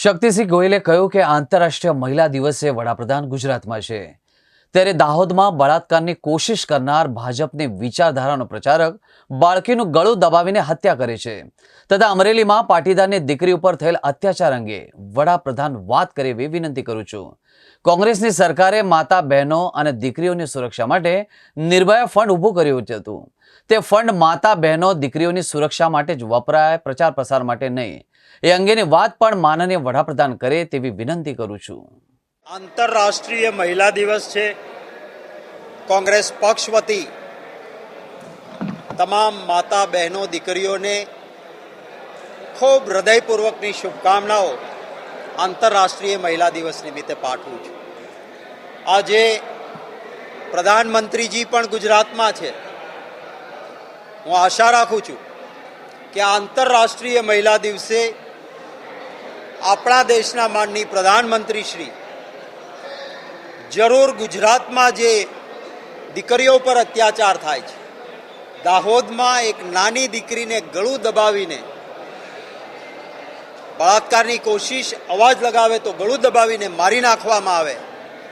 શક્તિસિંહ ગોયલે કહ્યું કે આંતરરાષ્ટ્રીય મહિલા દિવસે વડાપ્રધાન ગુજરાતમાં છે. ત્યારે દાહોદમાં બળાત્કારની કોશિશ કરનાર ભાજપની વિચારધારાનો પ્રચારક બાળકીનું ગળું દબાવીને હત્યા કરે છે. તથા અમરેલીમાં પાટીદારની દીકરી ઉપર થયેલ અત્યાચાર અંગે વડાપ્રધાન વાત કરે એવી વિનંતી કરું છું. કોંગ્રેસની સરકારે માતા બહેનો અને દીકરીઓની સુરક્ષા માટે નિર્ભયા ફંડ ઊભું કર્યું હતું. તે ફંડ માતા બહેનો, દીકરીઓની સુરક્ષા માટે જ વપરાય, પ્રચાર પ્રસાર માટે નહીં. એ અંગેની વાત પણ માનનીય વડાપ્રધાન કરે તેવી વિનંતી કરું છું. આંતરરાષ્ટ્રીય મહિલા દિવસ છે. કોંગ્રેસ પક્ષ વતી તમામ માતા બહેનો, દીકરીઓને ખૂબ હૃદયપૂર્વકની શુભકામનાઓ આંતરરાષ્ટ્રીય મહિલા દિવસ નિમિત્તે પાઠવું છું. આજે પ્રધાનમંત્રીજી પણ ગુજરાતમાં છે. હું આશા રાખું છું કે આંતરરાષ્ટ્રીય મહિલા દિવસે આપણા દેશના માનની પ્રધાનમંત્રી શ્રી જરૂર ગુજરાતમાં જે દીકરીઓ પર અત્યાચાર થાય છે. દાહોદમાં એક નાની દીકરીને ગળું દબાવીને બળાત્કારની કોશિશ, અવાજ લગાવે તો ગળું દબાવીને મારી નાખવામાં આવે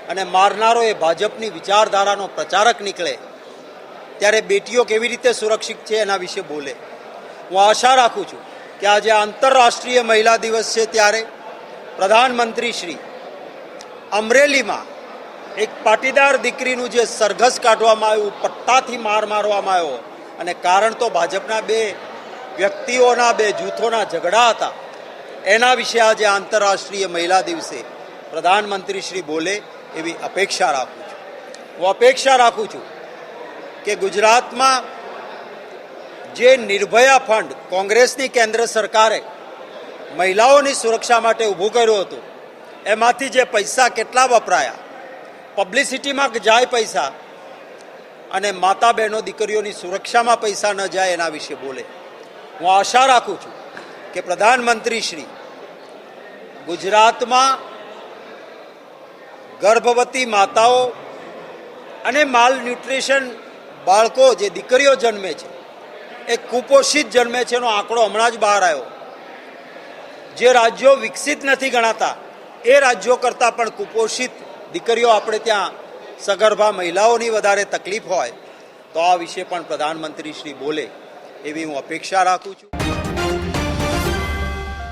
અને મારનારો એ ભાજપની વિચારધારાનો પ્રચારક નીકળે. ત્યારે બેટીઓ કેવી રીતે સુરક્ષિત છે એના વિશે બોલે. હું આશા રાખું છું કે આજે આંતરરાષ્ટ્રીય મહિલા દિવસ છે ત્યારે પ્રધાનમંત્રી શ્રી અમરેલીમાં એક પાટીદાર દીકરીનું જે સરઘસ કાઢવામાં આવ્યું, પટ્ટાથી માર મારવામાં આવ્યો. અને કારણ તો ભાજપના બે વ્યક્તિઓના, બે જૂથોના ઝઘડા હતા. એના વિશે આજે આંતરરાષ્ટ્રીય મહિલા દિવસે પ્રધાનમંત્રી શ્રી બોલે એવી અપેક્ષા રાખું છું. હું અપેક્ષા રાખું છું કે ગુજરાતમાં જે નિર્ભયા ફંડ કોંગ્રેસની કેન્દ્ર સરકારે મહિલાઓની સુરક્ષા માટે ઊભું કર્યું હતું, એમાંથી જે પૈસા કેટલા વપરાયા પબ્લિસિટીમાં જાય પૈસા અને માતા બહેનો દીકરીઓની સુરક્ષામાં પૈસા ન જાય એના વિશે બોલે. હું આશા રાખું છું કે પ્રધાનમંત્રી શ્રી ગુજરાતમાં ગર્ભવતી માતાઓ અને માલ ન્યુટ્રિશન બાળકો જે દીકરીઓ જન્મે છે, એ કુપોષિત જન્મે છે એનો આંકડો હમણાં જ બહાર આવ્યો. જે રાજ્યો વિકસિત નથી ગણાતા, એ રાજ્યો કરતાં પણ કુપોષિત દીકરીઓ, આપણે ત્યાં સગર્ભા મહિલાઓની વધારે તકલીફ હોય, તો આ વિશે પણ પ્રધાનમંત્રી શ્રી બોલે, એવી હું અપેક્ષા રાખું છું.